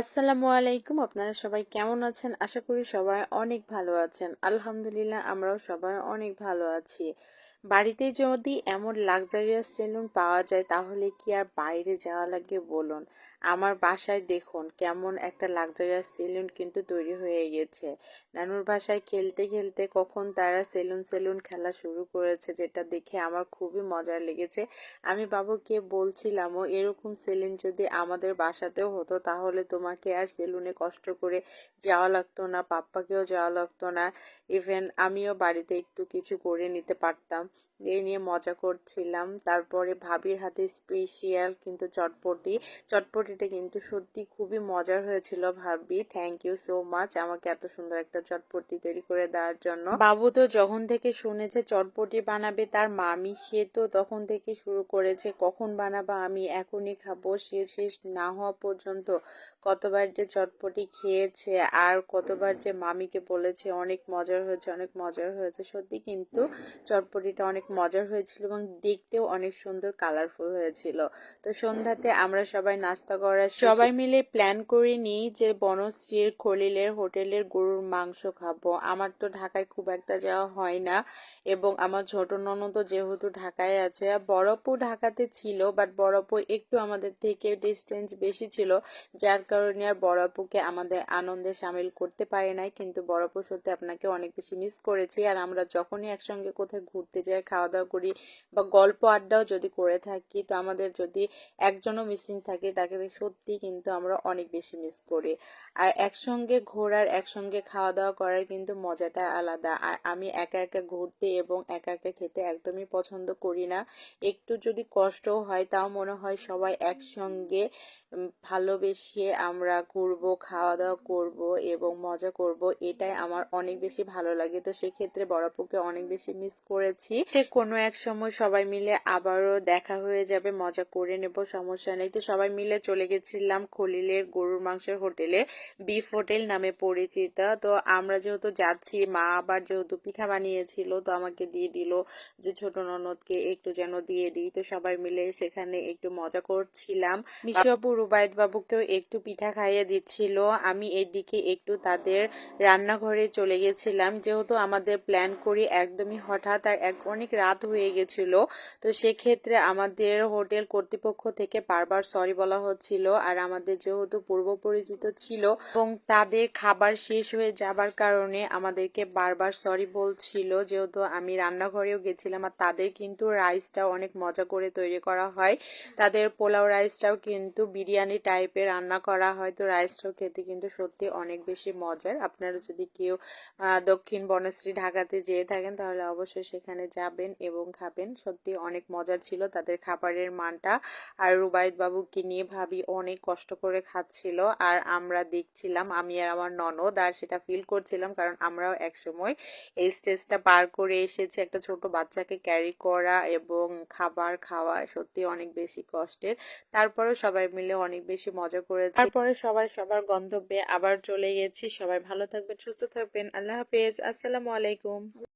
আসসালামু আলাইকুম, আপনারা সবাই কেমন আছেন? আশা করি সবাই অনেক ভালো আছেন। আলহামদুলিল্লাহ, আমরাও সবাই অনেক ভালো আছি। বাড়িতে যদি এমন লাক্সারিয়াস সেলুন পাওয়া যায়, তাহলে কি আর বাইরে যাওয়া লাগে বলুন? আমার বাসায় দেখুন, কেমন একটা লাক্সারিয়াস সেলুন কিন্তু তৈরি হয়ে গেছে। নানুর বাসায় খেলতে খেলতে কখন তারা সেলুন সেলুন খেলা শুরু করেছে, যেটা দেখে আমার খুবই মজা লেগেছে। আমি বাবুকে বলছিলামও, এরকম সেলুন যদি আমাদের বাসাতেও হতো, তাহলে তোমাকে আর সেলুনে কষ্ট করে যাওয়া লাগতো না, পাপ্পাকেও যাওয়া লাগতো না। ইভেন আমিও বাড়িতে একটু কিছু করে নিতে পারতাম। এই নিয়ে মজা করছিলাম। তারপরে ভাবির হাতে স্পেশিয়াল কিন্তু চটপটি। চটপটিটা কিন্তু সত্যি খুবই মজার হয়েছিল ভাবি। থ্যাংক ইউ সো মাচ আমাকে এত সুন্দর একটা চটপটি তৈরি করে দেওয়ার জন্য। বাবু তো যখন থেকে শুনেছে চটপটি বানাবে, তার মামি সে তো তখন থেকে শুরু করেছে, কখন বানাবা আমি এখনই খাব, সে শেষ না হওয়া পর্যন্ত কতবার যে চটপটি খেয়েছে আর কতবার যে মামিকে বলেছে, অনেক মজার হয়েছে, অনেক মজার হয়েছে। সত্যি কিন্তু চটপটিটা অনেক মজার হয়েছিল এবং দেখতেও অনেক সুন্দর কালারফুল হয়েছিল। তো সন্ধ্যাতে আমরা সবাই নাস্তা করার সবাই মিলে প্ল্যান করে নিই যে বনশ্রীর খলিলের হোটেলের গরুর মাংস খাব। আমার তো ঢাকায় খুব একটা যাওয়া হয় না এবং আমার ছোট ননদ যেহেতু ঢাকায় আছে। বরফও ঢাকাতে ছিল বাট বরফও একটু আমাদের থেকে ডিস্টেন্স বেশি ছিল, যার কারণে আর বরফকে আমাদের আনন্দে সামিল করতে পারে নাই। কিন্তু বরফও সত্যি আপনাকে অনেক বেশি মিস করেছি। আর আমরা যখনই একসঙ্গে কোথায় ঘুরতে যাই খাওয়া দাওয়া করি বা গল্প আড্ডাও যদি করে থাকি, তো আমাদের যদি একজনও মিসিং থাকে, তাকে সত্যি কিন্তু আমরা অনেক বেশি মিস করি। আর একসঙ্গে ঘোরার, একসঙ্গে খাওয়া দাওয়া করার কিন্তু মজাটা আলাদা। আর আমি একা একা ঘুরতে এবং একা একা খেতে একদমই পছন্দ করি না। একটু যদি কষ্টও হয়, তাও মনে হয় সবাই একসঙ্গে ভালোবেসে আমরা ঘুরবো খাওয়া দাওয়া করব এবং মজা করব, এটাই আমার অনেক বেশি ভালো লাগে। তো সেক্ষেত্রে বড়াপুকে অনেক বেশি মিস করেছি। সে কোনো এক সময় সবাই মিলে আবারও দেখা হয়ে যাবে, মজা করে নেব, সমস্যা নেই। তো সবাই মিলে চলে গেছিলাম খলিলের গরুর মাংসের হোটেলে বিফ হোটেল নামে পরিচিত। তো আমরা যেহেতু যাচ্ছি, মা আবার যেহেতু পিঠা বানিয়েছিল, তো আমাকে দিয়ে দিল যে ছোট ননদকে একটু যেন দিয়ে দিই। তো সবাই মিলে সেখানে একটু মজা করছিলাম। মিশাপুর রুবায়ত বাবুকেও একটু পিঠা খাইয়ে দিচ্ছিল। আমি এদিকে একটু তাদের রান্নাঘরে চলে গেছিলাম। যেহেতু আমাদের প্ল্যান করি একদমই হঠাৎ আর এক অনেক রাত হয়ে গেছিল, তো সেক্ষেত্রে আমাদের হোটেল কর্তৃপক্ষ থেকে বারবার সরি বলা হচ্ছিল। আর আমাদের যেহেতু পূর্ব পরিচিত ছিল এবং তাদের খাবার শেষ হয়ে যাবার কারণে আমাদেরকে বারবার সরি বলছিল। যেহেতু আমি রান্নাঘরেও গেছিলাম আর তাদের কিন্তু রাইসটাও অনেক মজা করে তৈরি করা হয়। তাদের পোলাও রাইসটাও কিন্তু বিরিয়ানি টাইপের রান্না করা হয়, তো রাইসটাও খেতে কিন্তু সত্যি অনেক বেশি মজার। আপনারা যদি কেউ দক্ষিণ বনশ্রী ঢাকাতে যেয়ে থাকেন, তাহলে অবশ্যই সেখানে যাবেন এবং খাবেন। সত্যি অনেক মজা ছিল তাদের খাবারের মানটা। আর রুবাইদ বাবুকে নিয়ে ভাবি অনেক কষ্ট করে খাচ্ছিল, আর আমরা দেখছিলাম, আমি আর আমার ননদ, আর সেটা ফিল করছিলাম, কারণ আমরাও একসময় এই স্টেজটা পার করে এসেছি একটা ছোট বাচ্চাকে ক্যারি করা এবং খাবার খাওয়া সত্যি অনেক বেশি কষ্টের। তারপরেও সবাই মিলে অনেক বেশি মজা করেছি। তারপরে সবাই সবার গন্তব্যে আবার চলে গেছি। সবাই ভালো থাকবেন, সুস্থ থাকবেন। আল্লাহ হাফেজ। আসসালামু আলাইকুম।